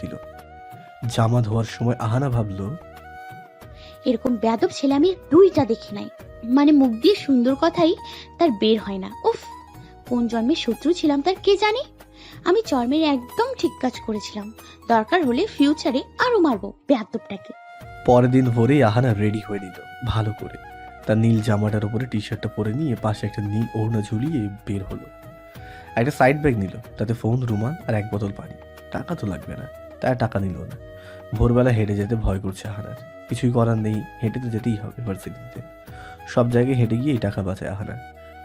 দিল। জামা ধোয়ার সময় আহানা ভাবলো এরকম বেয়াদব ছেলে আমি দুইটা দেখি নাই। মানে মুখ দিয়ে সুন্দর কথাই তার বের হয় না। উফ কোন জন্মে শত্রু ছিলাম তার কে জানে? আমি চর্মের একদম ঠিক কাজ করেছিলাম। দরকার হলে ফিউচারে আরও মারবো বেয়াদবটাকে। পরের দিন ভোরেই আহানা রেডি হয়ে নিল ভালো করে। তার নীল জামাটার উপরে টি শার্টটা পরে নিয়ে পাশে একটা নীল ওড়না ঝুলিয়ে বের হলো। একটা সাইড ব্যাগ নিল তাতে ফোন রুমাল আর এক বোতল পানি। টাকা তো লাগবে না। তাই টাকা নিল না। ভোরবেলা হেঁটে যেতে ভয় করছে আহানার কিছুই করার নেই, হেঁটে তো যেতেই হবে ভার্সিটিতে। সব জায়গায় হেঁটে গিয়েই টাকা বাঁচায় আহানা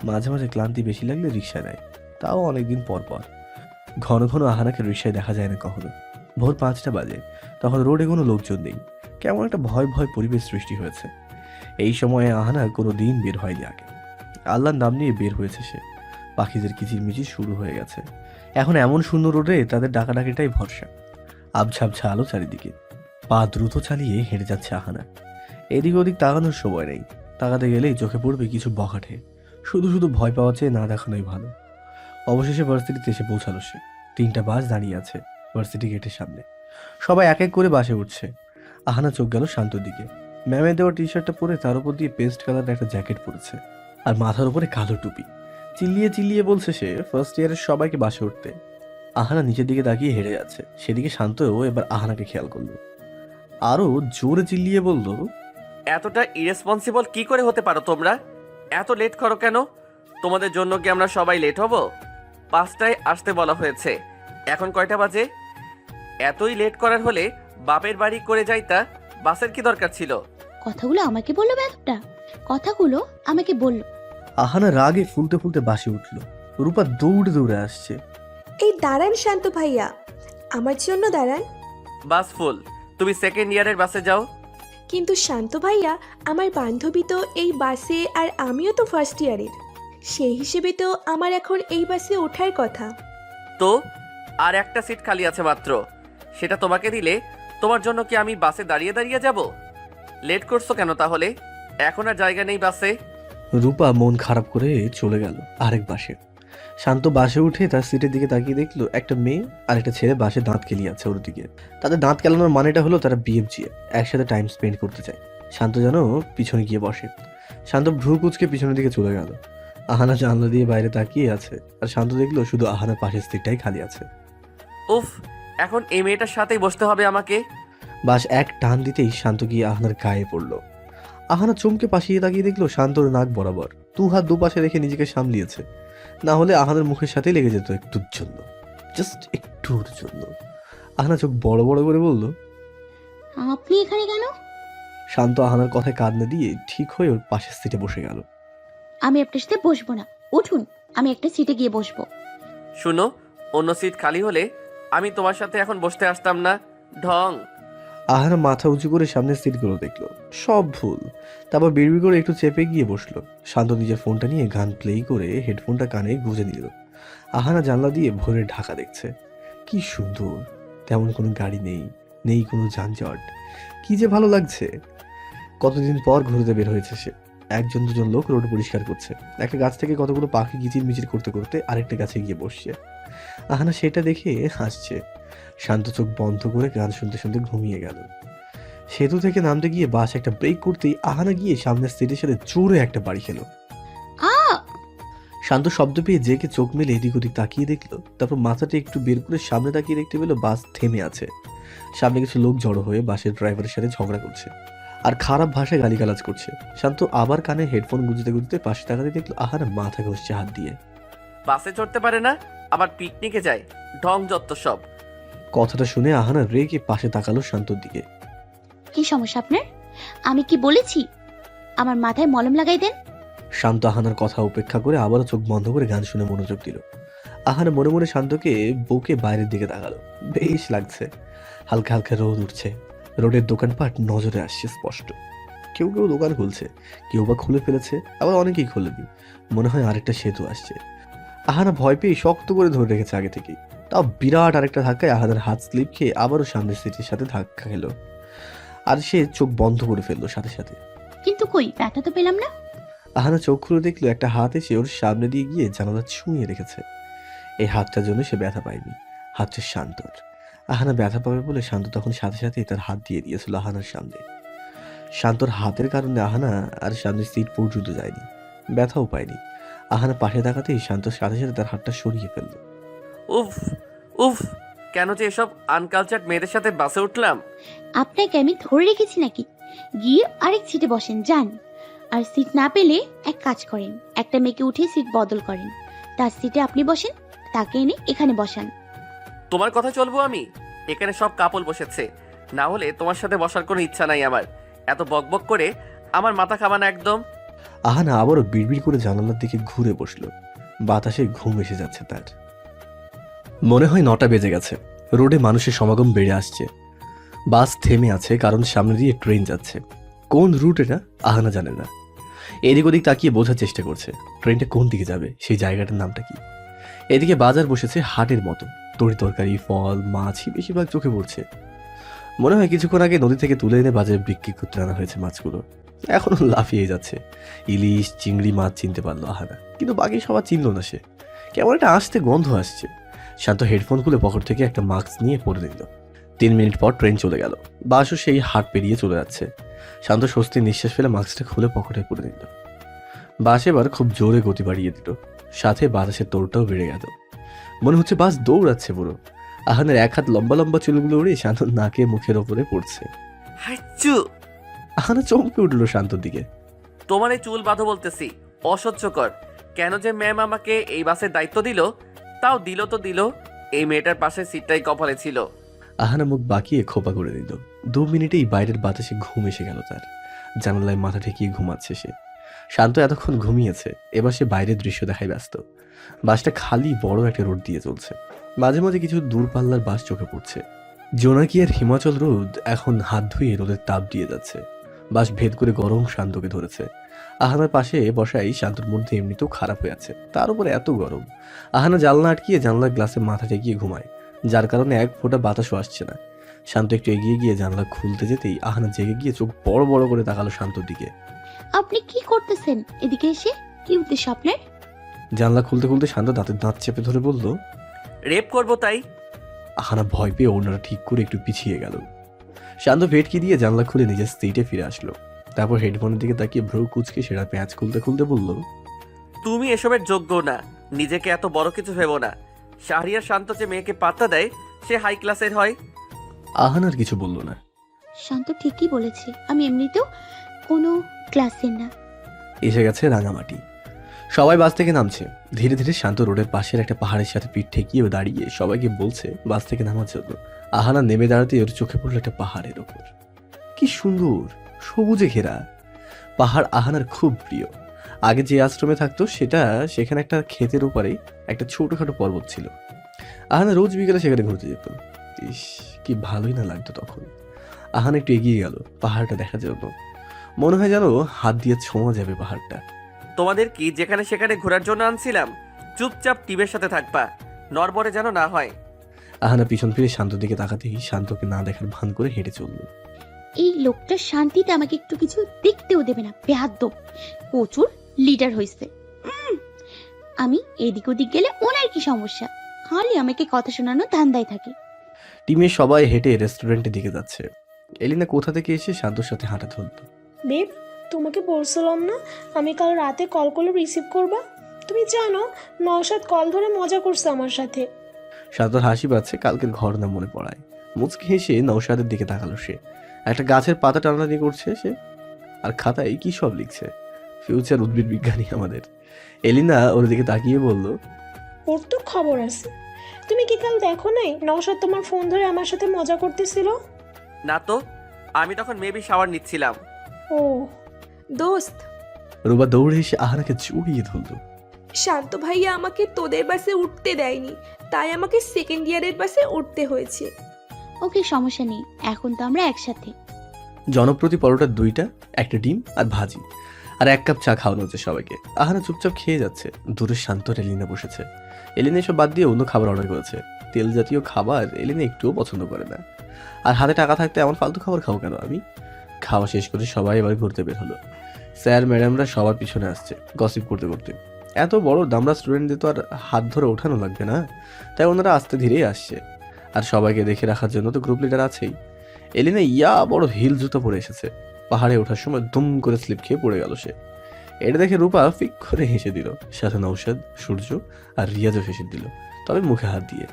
মাঝে মাঝে ক্লান্তি বেশি লাগলে রিক্সা নেয়। তাও অনেকদিন পর পর। ঘন ঘন আহানাকে রিক্সায় দেখা যায় না কখনো। ভোর পাঁচটা বাজে। তখন রোডে কোনো লোকজন নেই। কেমন একটা ভয় ভয় পরিবেশ সৃষ্টি হয়েছে। এই সময়ে আহানা কোনো দিন বের হয়নি আগে। আল্লাহর নাম নিয়ে বের হয়েছে সে। পাখিদের কিচিরমিচির শুরু হয়ে গেছে। এখন এমন শূন্য রোডে তাদের ডাকাডাকিটাই ভরসা। আবছা আলো চারিদিকে। পা দ্রুত চালিয়ে হেঁটে যাচ্ছে আহানা। এদিক ওদিক তাকানোর সময় নেই। তাকাতে গেলেই চোখে পড়বে কিছু বখাটে। শুধু শুধু ভয় পাওয়া চেয়ে না দেখানোই ভালো। অবশেষে ভার্সিটিতে এসে পৌঁছালো সে। তিনটা বাস দাঁড়িয়ে আছে ভার্সিটি গেটের সামনে। সবাই এক এক করে বাসে উঠছে। আহানা চোখ গেল শান্তর দিকে। ম্যামের দেওয়া টি শার্টটা পরে তার উপর দিয়ে পেস্ট কালারের একটা জ্যাকেট পরেছে। আর মাথার উপরে কালো টুপি। চিল্লিয়ে চিল্লিয়ে বলছে সে ফার্স্ট ইয়ারের সবাইকে বাসে উঠতে। আহানা নিচের দিকে তাকিয়ে হেরে যাচ্ছে। সেদিকে শান্তও এবার আহানাকে খেয়াল করল। আরও জোরে চিল্লিয়ে বলল এতটা ইরেসপন্সিবল কি করে হতে পারো তোমরা? এত লেট করো কেন? তোমাদের জন্য কি আমরা সবাই লেট হব? পাঁচটায় আসতে বলা হয়েছে। এখন কয়টা বাজে? এতই লেট করার হলে বাপের বাড়ি করে যাইতা বাসের কি দরকার ছিল? কথাগুলো আমাকে বলল বেয়াদবটা কথাগুলো আমাকে বলল। আহানা রাগে ফুলতে ফুলতে বাসে উঠল। রূপা দৌড়ে দৌড়ে আসছে। এই দাঁড়ান শান্ত ভাইয়া। আমার জন্য দাঁড়ান। বাস ফুল তুমি সেকেন্ড ইয়ারের বাসে যাও। কিন্তু শান্ত ভাইয়া আমার বান্ধবী তো এই বাসে আর আমিও তো ফার্স্ট ইয়ারের সেই হিসেবে তো আমার এখন এই বাসে ওঠার কথা। তো আর একটা সিট খালি আছে মাত্র। সেটা তোমাকে দিলে তোমার জন্য কি আমি বাসে দাঁড়িয়ে দাঁড়িয়ে যাব? লেট করছ কেন তাহলে? এখন আর জায়গা নেই বাসে। রূপা মন খারাপ করে চলে গেল আরেক বাসে। শান্ত বাসে উঠে তার সিটের দিকে তাকিয়ে দেখল একটা মেয়ে আর একটা ছেলে বাসে দাঁত কেলিয়ে আছে ওর দিকে। তাদের দাঁত কেলানোর মানেটা হলো তারা বিএফজিএ একসাথে টাইম স্পেন্ড করতে চায়। শান্ত যেন পিছনে গিয়ে বসে। শান্ত ভ্রু কুচকে পিছনের দিকে চলে গেল। আহানা জানলা দিয়ে বাইরে তাকিয়ে আছে আর শান্ত দেখল শুধু আহানা পাশের সিটটাই খালি আছে। উফ এখন এই মেয়েটার সাথেই বসতে হবে আমাকে। বাস এক টান দিতেই শান্ত গিয়ে আহানার গায়ে পড়ল। আহানা চমকে পাশিয়ে তাকিয়ে দেখল শান্তর নাক বরাবর। দু হাত দুপাশে রেখে নিজেকে সামলিয়েছে। না হলে আহানার মুখের সাথেই লেগে যেত একটুর জন্য। জাস্ট একটুর জন্য। আহানা চোখ বড় বড় করে বলল আপনি এখানে কেন? শান্ত আহানার কথায় কাঁদ না দিয়ে ঠিক হয়ে ওর পাশের সিটে বসে গেল। আমি আপনার সাথে বসবো না। উঠুন আমি একটা সিটে গিয়ে বসবো। শুনো অন্য সিট খালি হলে আমি তোমার সাথে এখন বসতে আসতাম না। ঢং। আহানা মাথা উঁচু করে সামনের সিটগুলো দেখল। সব ভুল। তারপর বিড়বিড় করে একটু চেপে গিয়ে বসল। শান্ত নিজের ফোনটা নিয়ে গান প্লে করে হেডফোনটা কানে গুঁজে নিল। আহানা জানলা দিয়ে ভোরে ঢাকা দেখছে। কি সুন্দর। তেমন কোনো গাড়ি নেই। নেই কোনো যানজট। কি যে ভালো লাগছে। কতদিন পর ঘুরতে বের হয়েছে সে। একজন দুজন লোক রোড পরিষ্কার করছে। একটা গাছ থেকে কতগুলো পাখি কিচির মিচির করতে করতে আরেকটা গাছে গিয়ে বসছে। আহানা সেটা দেখে হাসছে। শান্ত চোখ বন্ধ করে গান শুনতে শুনতে ঘুমিয়ে গেল। সেতু থেকে নামতে গিয়ে বাস একটা ব্রেক করতেই আহানা গিয়ে সামনের সিটের সাথে জোরে একটা বাড়ি খেলো। শান্ত শব্দ পেয়ে জেকে চোখ মেলে এদিক ওদিক তাকিয়ে দেখল তারপর মাথাটা একটু বের করে সামনে তাকিয়ে দেখতে পেল বাস থেমে আছে। সামনে কিছু লোক জড়ো হয়ে বাসের ড্রাইভারের সাথে ঝগড়া করছে আর খারাপ ভাষায় গালিগালাজ করছে। শান্ত আবার কানে হেডফোন গুঁজতে গুঁজতে পাশে তাকাতে দেখল আহানা মাথা ঘষছে হাত দিয়ে। বাসে চড়তে পারে না আবার পিকনিকে যায় ঢং যত্ত সব। কথাটা শুনে আহানা রেগে পাশে তাকালো শান্তর দিকে। কি সমস্যা আপনার? আমি কি বলেছি? আমার মাথায় মলম লাগাই দেন। শান্ত আহানার কথা উপেক্ষা করে আবারও চোখ বন্ধ করে গান শুনে মনোযোগ দিল। আহানা মনে মনে শান্তকে বুকে বাইরের দিকে তাকালো। বেশ লাগছে। হালকা হালকা রোদ উঠছে। রোডের দোকানপাট নজরে আসছে স্পষ্ট। কেউ কেউ দোকান খুলছে। কেউ বা খুলে ফেলেছে। আবার অনেকেই খুলেনি। মনে হয় আরেকটা সেতু আসছে। আহানা ভয় পেয়ে শক্ত করে ধরে রেখেছে আগে থেকেই। তাও বিরাট আরেকটা ধাক্কায় আহানার হাত স্লিপ খেয়ে আবারও সামনের সিটির সাথে ধাক্কা খেলো। আর সে চোখ বন্ধ করে ফেলল সাথে সাথে। কিন্তু কই? ব্যথা তো পেলাম না। আহানা চোখ খুলে দেখল একটা হাত এসে ওর সামনে দিয়ে গিয়ে জানালা ছুঁয়ে রেখেছে। এই হাতটার জন্য সে ব্যথা পায়নি। হাতটা শান্তর আহানা ব্যথা পাবে বলে শান্ত তখন সাথে সাথে তার হাত দিয়ে দিয়েছিল আহানার সামনে। শান্তর হাতের কারণে আহানা আর সামনের সিট পর্যন্ত যায়নি। ব্যথাও পায়নি। আহানা পাশে তাকাতেই শান্তর সাথে সাথে তার হাতটা সরিয়ে ফেলল। উফ উফ কেন যে এসব আনকালচার্ড মেয়েদের সাথে বাসে উঠলাম? আপনাকে আমি ধরে রেখেছি নাকি? গিয়ে আরেক সিটে বসেন যান। আর সিট না পেলে এক কাজ করেন একটা মেয়েকে উঠিয়ে সিট বদল করেন। তার সিটে আপনি বসেন তাকে এনে এখানে বসান। তোমার কথা চলবো আমি? এখানে সব কাপল বসেছে। না হলে তোমার সাথে বসার কোনো ইচ্ছা নাই আমার। এত বকবক করে আমার মাথা খাবানা একদম। আহানা আবারও বিড়বিড় করে জানালার দিকে ঘুরে বসল। বাতাসে ঘুম এসে যাচ্ছে তার। মনে হয় নটা বেজে গেছে। রোডে মানুষের সমাগম বেড়ে আসছে। বাস থেমে আছে, কারণ সামনে দিয়ে ট্রেন যাচ্ছে। কোন রুট এটা? আহানা জানে না। এদিক ওদিক তাকিয়ে বোঝার চেষ্টা করছে, ট্রেনটা কোন দিকে যাবে? সেই জায়গাটার নামটা কি? এদিকে বাজার বসেছে হাটের মতো। তরি তরকারি, ফল মাছই বেশিরভাগ চোখে পড়ছে। মনে হয় কিছুক্ষণ আগে নদী থেকে তুলে এনে বাজারে বিক্রি করতে আনা হয়েছে মাছগুলো। এখনও লাফিয়ে যাচ্ছে। ইলিশ, চিংড়ি মাছ চিনতে পারল আহানা। কিন্তু বাকি সবার চিনল না সে। কেমন একটা আসতে গন্ধ আসছে। শান্ত হেডফোন খুলে পকেট থেকে একটা মাস্ক নিয়ে পরে নিল। তিন মিনিট পর ট্রেন চলে গেল। বাসও সেই হাট পেরিয়ে চলে যাচ্ছে। শান্ত স্বস্তির নিঃশ্বাস ফেলে মাস্কটা খুলে পকেটে পরে নিল। বাস এবার খুব জোরে গতি বাড়িয়ে দিল। সাথে বাতাসের তোড়টাও বেড়ে গেল। মনে হচ্ছে বাস দৌড়াচ্ছে পুরো। আহানের এক হাত লম্বা লম্বা চুলগুলো উড়ে শান্ত নাকে মুখের ওপরে পড়ছে। আহানা চমকে উঠল শান্তর দিকে। তোমার এই চুল বাঁধো বলতেছি। অসহ্যকর। কেন যে ম্যাম আমাকে এই বাসের দায়িত্ব দিল তাও দিল তো দিল, এই মেয়েটার পাশে সিটটাই কপালে ছিল। আহানা মুখ বাঁকিয়ে খোপা করে দিল দু মিনিটেই বাইরের বাতাসে ঘুম এসে গেল তার। জানালায় মাথা ঠেকিয়ে ঘুমাচ্ছে সে। শান্ত এতক্ষণ ঘুমিয়েছে, এবার সে বাইরের দৃশ্য দেখায় ব্যস্ত। বাসটা খালি বড় একটা রোড দিয়ে চলছে। মাঝে মাঝে কিছু দূরপাল্লার বাস চোখে পড়ছে। জোনাকি আর হিমাচল রোদ এখন হাত ধুয়ে রোদের তাপ দিয়ে যাচ্ছে। বাস ভেদ করে গরম শান্তকে ধরেছে। আহানার পাশে বসাই শান্তর মধ্যে এমনিতেও খারাপ হয়ে আছে। তার উপরে এত গরম। আহানা জানলা আটকিয়ে জানলার গ্লাসে মাথা ঠেকিয়ে ঘুমায় যার কারণে এক ফোঁটা বাতাসও আসছে না। শান্ত একটু এগিয়ে গিয়ে জানলা খুলতে যেতেই আহানা জেগে গিয়ে চোখ বড় বড় করে তাকালো শান্তর দিকে। আপনি কি করতেছেন? এদিকে এসে কি উদ্দেশ্য আপনার? জানলা খুলতে খুলতে শান্ত দাঁতের দাঁত চেপে ধরে বলল রেপ করব তাই? আহানা ভয় পেয়ে ওনারা ঠিক করে একটু পিছিয়ে গেল। শান্ত ভেটকি দিয়ে জানলা খুলে নিজের সিটে ফিরে আসলো। তারপর হেডফোনের দিকে তাকিয়ে ভ্রু কুচকে সেটা প্যাঁচ খুলতে খুলতে বলল তুমি এসবের যোগ্য না নিজেকে এত বড় কিছু ভেবো না। শাহরিয়ার শান্ত যে মেয়েকে পাত্তা দেয় সে হাই ক্লাসের হয়। আহানার কিছু বলল না। শান্ত ঠিকই বলেছে আমি এমনিতেও কোনো ক্লাসের না। এসে গেছে রাঙামাটি। সবাই বাস থেকে নামছে। ধীরে ধীরে শান্ত রোডের পাশের একটা পাহাড়ের সাথে পিঠ ঠেকিয়ে দাঁড়িয়ে সবাইকে বলছে বাস থেকে নামার জন্য। আহানা নেমে দাঁড়াতে ওর চোখে পড়ল একটা পাহাড়ের ওপর। কি সুন্দর! সবুজে ঘেরা। পাহাড় আহানার খুব প্রিয়। আগে যে আশ্রমে থাকতো সেটা সেখানে একটা ক্ষেতের উপরে একটা ছোটখাটো পর্বত ছিল। আহানা রোজ বিকেলে সেখানে ঘুরতে যেত। ইস কি ভালোই না লাগতো তখন। আহানা একটু এগিয়ে গেল পাহাড়টা দেখার জন্য। মনে হয় যেন হাত দিয়ে ছোঁয়া যাবে পাহাড়টা। তোমাদের কি যেখানে সেখানে ঘোরার জন্য আনছিলাম? চুপচাপ টিমের সাথে থাকবা। নরবরে যেন না হয়। আহানা পিছন ফিরে শান্তর দিকে তাকাতেই শান্তকে না দেখার ভান করে হেঁটে চলল। এই লোকটা শান্তিতে আমাকে একটু কিছু দেখতেও দেবে না বেহাদ্দ প্রচুর লিডার হয়েছে আমি এদিক ওদিক গেলে ওনার কি সমস্যা? খালি আমাকে কথা শোনানো ধান্দায় থাকে। টিমের সবাই হেঁটে রেস্টুরেন্টের দিকে যাচ্ছে। এলিনা কোথা থেকে এসে শান্তর সাথে হাঁটা ধরল? বেব তোমাকে বলছিলাম না আমি কাল রাতে কল করলে রিসিভ করবা? তুমি জানো নওশাদ কল ধরে মজা করছে আমার সাথে। শান্তর হাসি পাচ্ছে কালকের ঘটনা মনে পড়ায়। মুচকি হেসে নৌসাদের দিকে তাকালো সে। একটা গাছের পাতা টানাটানি করছে সে আর খাতায় কি সব লিখছে? ফিউচার উদ্ভিদ বিজ্ঞানী আমাদের। এলিনা ওর দিকে তাকিয়ে বলল ওর তো খবর আছে। তুমি কি কাল দেখো নাই নওশাদ তোমার ফোন ধরে আমার সাথে মজা করতেছিল? না তো আমি তখন মেবি শাওয়ার নিচ্ছিলাম। ও দোস্ত। রুবা দৌড়ে এসে আহানাকে জড়িয়ে ধরল। শান্ত ভাইয়া আমাকে তোদের বাসে উঠতে দেয়নি তাই আমাকে সেকেন্ড ইয়ারের বাসে উঠতে হয়েছে। ওকে সমস্যা নেই, এখন তো আমরা একসাথে। জনপ্রতি পরোটার দুইটা, একটা ডিম আর ভাজি। আর এক কাপ চা খাওয়ানো হচ্ছে সবাইকে। আহানা চুপচাপ খেয়ে যাচ্ছে। দূরে শান্ত এলিনা বসেছে। এলিনা এসব বাদ দিয়ে অন্য খাবার অর্ডার করেছে। তেল জাতীয় খাবার এলিনা একটুও পছন্দ করে না। আর হাতে টাকা থাকতে এমন ফালতু খাবার খাব কেন আমি? খাওয়া শেষ করে সবাই এবার ঘুরতে বের হলো। স্যার, ম্যাডামরা সবার পিছনে আসছে গসিপ করতে করতে। এত বড় দামরা স্টুডেন্টদের তো আর হাত ধরে ওঠানো লাগবে না। তাই ওনারা আস্তে ধীরেই আসছে। আর সবাইকে দেখে রাখার জন্য তো গ্রুপ লিডার আছেই। এলিনা ইয়া বড় হিল জুতো পরে এসেছে। পাহাড়ে ওঠার সময় দুম করে স্লিপ খেয়ে পড়ে গেল সে। এটা দেখে রূপা ফিক করে হেসে দিল। সাথে নৌসাদ সূর্য আর রিয়াজও হেসে দিল। তবে মুখে হাত দিয়ে।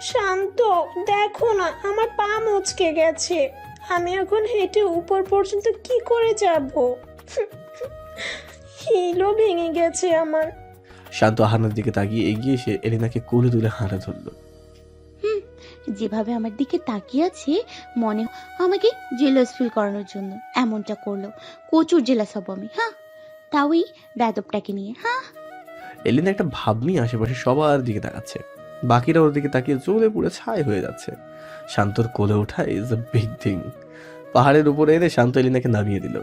শান্ত, দেখো না, আমার পা মুচকে গেছে। আমি এখন হেঁটে উপর পর্যন্ত কি করে যাব? হিলও ভেঙে গেছে আমার। শান্ত আহানার দিকে তাকিয়ে এগিয়ে এসে এলিনাকে কোলে তুলে হাঁটা ধরলো। যেভাবে আমার দিকে তাকিয়ে আছে মনে আমাকে জেলাস ফিল করানোর জন্য এমনটা করল। কচুর জেলাস হব আমি হ্যাঁ? তাও এই বেদবটাকে নিয়ে হ্যাঁ? এলিনা একটা ভাব নিয়ে আশেপাশে সবার দিকে তাকাচ্ছে। বাকিরা ওর দিকে তাকিয়ে জ্বলে পুরো ছাই হয়ে যাচ্ছে। শান্তর কোলে ওঠা ইজ আ বিগ থিং পাহাড়ের উপরে এনে শান্ত এলিনাকে নামিয়ে দিল।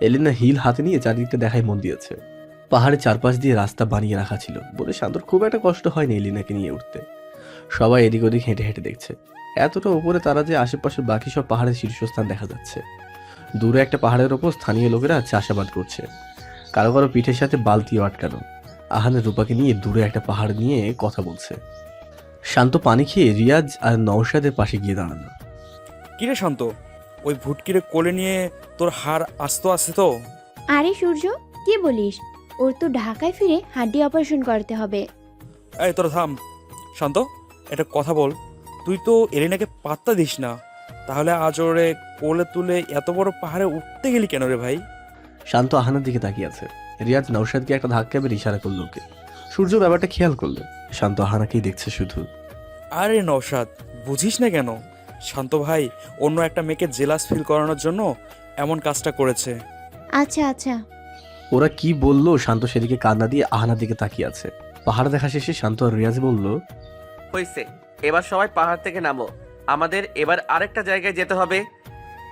এলিনা হিল হাতে নিয়ে চারিদিকটা দেখায় মন দিয়েছে। পাহাড়ের চারপাশ দিয়ে রাস্তা বানিয়ে রাখা ছিল। বলে শান্তর খুব একটা কষ্ট হয়নি এলিনাকে নিয়ে উঠতে। সবাই এদিক ওদিক হেঁটে হেঁটে দেখছে। এতটা উপরে তারা যে আশেপাশে বাকি সব পাহাড়ের শীর্ষস্থান দেখা যাচ্ছে। দূরে একটা পাহাড়ের ওপর স্থানীয় লোকেরা চাষাবাদ করছে। কারও কারও পিঠের সাথে বালতিও আটকানো। আহানের রূপাকে নিয়ে দূরে একটা পাহাড় নিয়ে কথা বলছে। শান্ত পানি খেয়ে রিয়াজ আর নওশাদের পাশে গিয়ে দাঁড়াল। কিরে শান্ত? ওই ভুটকিরে কোলে নিয়ে তোর হাড় আস্ত আছে তো? আরে সূর্য কি বলিস? ওর তো ঢাকায় ফিরে হাড্ডি অপারেশন করতে হবে। এই তোর থাম। শান্ত একটা কথা বল। তুই তো এলিনাকে পাত্তা দিস না। তাহলে আজ ওরে কোলে তুলে এত বড় পাহাড়ে উঠতে গেলি কেন রে ভাই? শান্ত আহানের দিকে তাকিয়ে আছে। রিয়াজ নওশাদকে একটা ধাক্কা মেরে ইশারা করল ওকে। সূর্য ব্যাপারটা খেয়াল করল। শান্ত আহানাকেই দেখছে শুধু। আরে নৌসাদ বুঝিস না কেন? শান্ত ভাই অন্য একটা মেয়েকে জেলাস ফিল করানোর জন্য এমন কাজটা করেছে। আচ্ছা আচ্ছা। ওরা কি বলল? শান্ত সেদিকে কান্না দিয়ে আহানার দিকে তাকিয়ে আছে। পাহাড় দেখা শেষে শান্ত আর রিয়াজ বলল হয়েছে এবার সবাই পাহাড় থেকে নামো। আমাদের এবার আরেকটা জায়গায় যেতে হবে।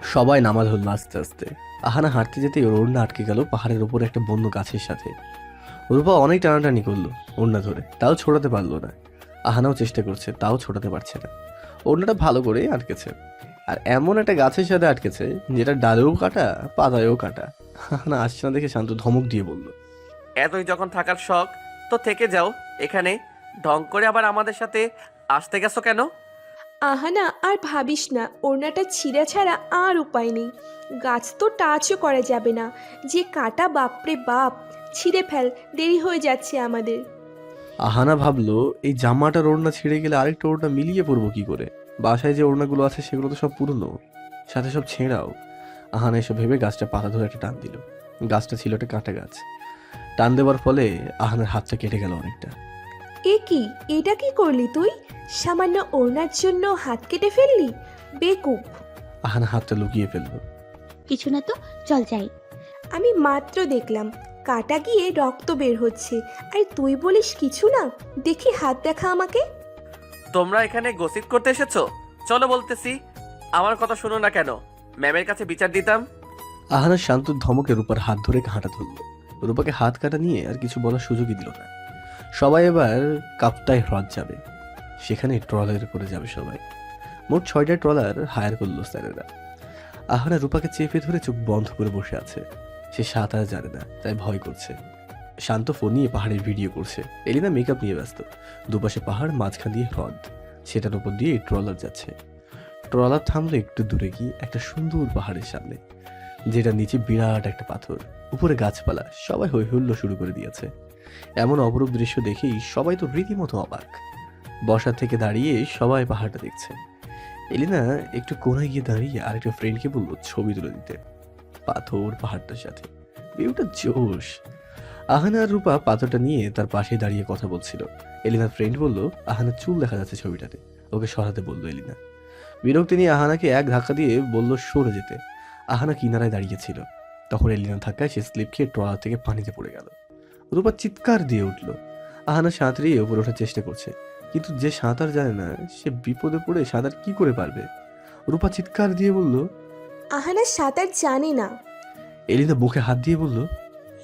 সবাই নামাজ হলো আস্তে আস্তে। আহানা হাঁটতে যেতে ওর ওড়না আটকে গেল পাহাড়ের উপর একটা বন্য গাছের সাথে। রূপা অনেক টানাটানি করল ওড়না ধরে তাও ছোড়াতে পারল না। আহানাও চেষ্টা করছে তাও ছোটাতে পারছে না। ওড়নাটা ভালো করে আটকেছে। আর এমন একটা গাছের সাথে আটকেছে যেটা ডালেও কাটা পাতায়ও কাটা। আহানা আসছে না দেখে শান্ত ধমক দিয়ে বলল এতই যখন থাকার শখ তো থেকে যাও এখানে। ঢং করে আবার আমাদের সাথে আসতে গেছো কেন? আহানা আর ভাবিস না ওড়নাটা ছিঁড়া ছাড়া আর উপায় নেই। গাছ তো টাচও করা যাবে না। যে কাটা বাপরে বাপ ছিঁড়ে ফেল দেরি হয়ে যাচ্ছে আমাদের। আহানা ভাবলো এই জামাটার ওড়না ছিঁড়ে গেলে আরেকটা ওড়না মিলিয়ে পড়ব কি করে? বাসায় যে ওড়নাগুলো আছে সেগুলো তো সব পুরনো। সাথে সব ছেঁড়াও। আহানা এসব ভেবে গাছটা পাতা ধরে একটা টান দিল। গাছটা ছিল একটা কাঁটা গাছ। টান দেওয়ার ফলে আহানার হাতটা কেটে গেল অনেকটা। এ কি? এটা কি করলি তুই? সামান্য ওড়নার জন্য হাত কেটে ফেললি? বেকুব। আহানা হাতটা লুকিয়ে ফেলল। কিছু না তো চল যাই। আমি মাত্র দেখলাম কাটা গিয়ে রক্ত বের হচ্ছে। আর তুই বলিস কিছু না? দেখি হাত দেখা আমাকে। তোমরা এখানে গসিপ করতে এসেছ? চলো বলতেছি, আমার কথা শুনো না কেন? ম্যামের কাছে বিচার দিতাম। আহানা শান্ত ধমকের উপর হাত ধরে হাঁটা ধরলো। রূপাকে হাত কাটা নিয়ে আর কিছু বলার সুযোগই দিল না। সবাই এবার কাপ্তায় হ্রদ যাবে। সেখানে ট্রলার করে যাবে সবাই। মোট ছয়টা ট্রলার হায়ার করল স্যারেরা। আহারা রূপাকে চেপে ধরে চোখ বন্ধ করে বসে আছে। সে সাঁতার জানে না, তাই ভয় করছে। শান্ত ফোন নিয়ে পাহাড়ের ভিডিও করছে। এলিনা মেকআপ নিয়ে ব্যস্ত। দুপাশে পাহাড়, মাঝখান দিয়ে হ্রদ। সেটার উপর দিয়ে ট্রলার যাচ্ছে। ট্রলার থামলো একটু দূরে গিয়ে একটা সুন্দর পাহাড়ের সামনে যেটা নিচে বিরাট একটা পাথর। উপরে গাছপালা, সবাই হই হুল্লো শুরু করে দিয়েছে। এমন অপরূপ দৃশ্য দেখেই সবাই তো রীতিমতো অবাক। বসা থেকে দাঁড়িয়ে সবাই পাহাড়টা দেখছে। এলিনা একটু কোনায় গিয়ে দাঁড়িয়ে আরেকটা ফ্রেন্ডকে বলল ছবি তুলে দিতে। পাথর, পাহাড়টার সাথে। ভিউটা জোশ। আহানা আর রূপা পাথরটা নিয়ে তার পাশে দাঁড়িয়ে কথা বলছিল। এলিনার ফ্রেন্ড বলল আহানার চুল দেখা যাচ্ছে ছবিটাতে। ওকে সরাতে বলল এলিনা। বিরক্তি নিয়ে আহানাকে এক ধাক্কা দিয়ে বলল সরে যেতে। আহানা কিনারায় দাঁড়িয়েছিল তখন এলিনা ধাক্কায় সে স্লিপ খেয়ে ট্রলার থেকে পানিতে পড়ে গেল। রূপা চিৎকার দিয়ে উঠল। আহানা সাঁতরিয়ে উপরে ওঠার চেষ্টা করছে। কিন্তু যে সাঁতার জানে না সে বিপদে পড়ে সাঁতার কি করে পারবে? রূপা চিৎকার দিয়ে বলল আহানা সাঁতার জানে না। এলিনা বুকে হাত দিয়ে বলল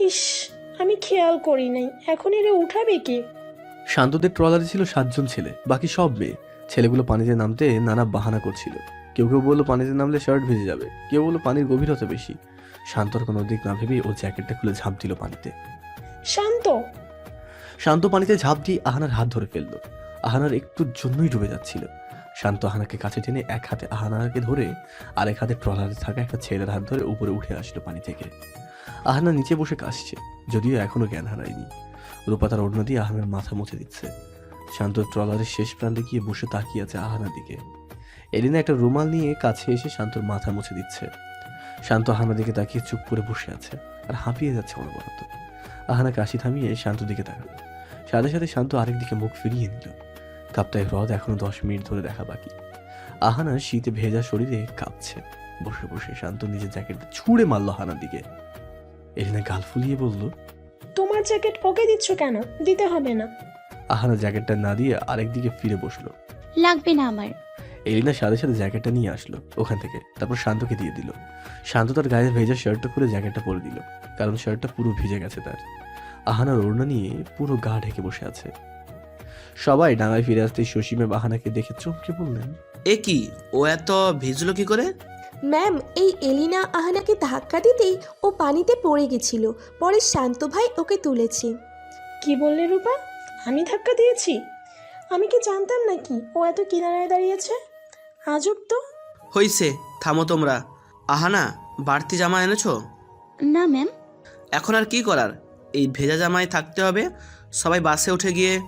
ইস! আমি খেয়াল করি নাই। এখন এরা উঠাবে কে? শান্তদের ট্রলারে ছিল সাতজন ছেলে বাকি সব মেয়ে। ছেলেগুলো পানিতে নামতে নানা বাহানা করছিল। কেউ কেউ বলল পানিতে নামলে শার্ট ভিজে যাবে। কেউ বলল পানির গভীরতা বেশি। শান্তর কোনো দিক না ভেবেই ও জ্যাকেটটা খুলে ঝাঁপ দিল পানিতে। শান্ত! শান্ত পানিতে ঝাঁপ দিয়ে আহানার হাত ধরে ফেলল। আহানার একটুর জন্যই ডুবে যাচ্ছিল। শান্ত আহানাকে কাছে টেনে এক হাতে আহানাকে ধরে আরেক হাতে ট্রলারে থাকা একটা ছেলের হাত ধরে উপরে উঠে আসলো পানি থেকে। আহানা নিচে বসে কাশছে, যদিও এখনও জ্ঞান হারায়নি। রূপা তার ওড়না দিয়ে আহানার মাথা মুছে দিচ্ছে। শান্ত ট্রলারের শেষ প্রান্তে গিয়ে বসে তাকিয়ে আছে আহানার দিকে। এলিনা একটা রুমাল নিয়ে কাছে এসে শান্তর মাথা মুছে দিচ্ছে। শান্ত আহানার দিকে তাকিয়ে চুপ করে বসে আছে আর হাঁপিয়ে যাচ্ছে অনবরত আহানা কাশি থামিয়ে শান্ত দিকে তাকালো। সাথে সাথে শান্ত আরেক দিকে মুখ ফিরিয়ে নিল। কাপ্তায় হ্রদ এখনও দশ মিনিট ধরে দেখা বাকি। আহানা শীতে ভেজা শরীরে কাঁপছে। বসে বসে শান্ত নিজের জ্যাকেট ছুঁড়ে মারল হানার দিকে। এলিনা গাল ফুলিয়ে বলল তোমার জ্যাকেট ওকে দিচ্ছ কেন? দিতে হবে না। আহানা জ্যাকেটটা না দিয়ে আরেক দিকে ফিরে বসল। লাগবে না আমার। এলিনা সাথে সাথে জ্যাকেটটা নিয়ে আসলো ওখান থেকে তারপর শান্তকে দিয়ে দিল। শান্ত তার গায়ে ভেজা শার্টটা খুলে জ্যাকেটটা পরে দিল কারণ শার্টটা পুরো ভিজে গেছে তার। আহানার ওড়না নিয়ে পুরো গা ঢেকে বসে আছে। সবাই ডাঙায় ফিরে আসতে শশী ম্যাম আহানাকে দেখে চমকে বললেন এ কি ও এত ভিজলো কি করে? ম্যাম এই এলিনা আহানাকে ধাক্কা দিতেই ও পানিতে পড়ে গেছিল। পরে শান্ত ভাই ওকে তুলেছে। কি বললে রূপা? আমি ধাক্কা দিয়েছি? আমি কি জানতাম নাকি ও এত কিনারায় দাঁড়িয়েছে? আজব তো। হইছে থামো তোমরা। আহানা বাড়তি জামা এনেছো? না ম্যাম। এখন আর কি করার? এই ভেজা জামায় থাকতে হবে। সবাই বাসে উঠে গিয়ে